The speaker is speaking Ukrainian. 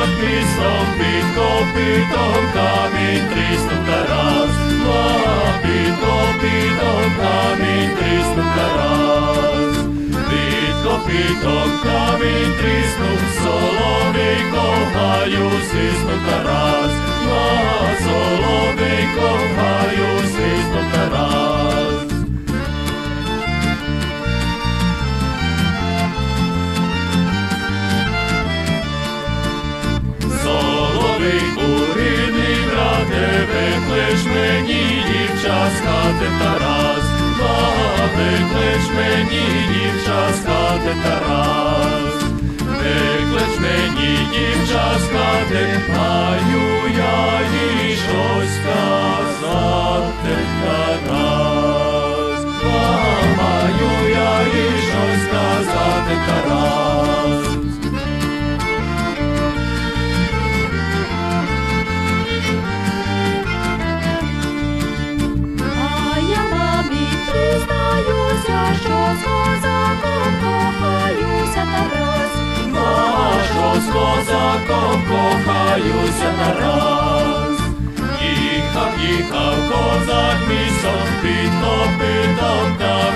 Christum bit copitum camin Christum caras ma bit copitum camin Christum caras bit copitum camin Christum хати Тарас, виклич мені дівча з хати Тарас, виклич мені дівча з хати, з козаком кохаюся Тарас. А що з козаком кохаюся нараз. Їхав, їхав козак місом, під копитом та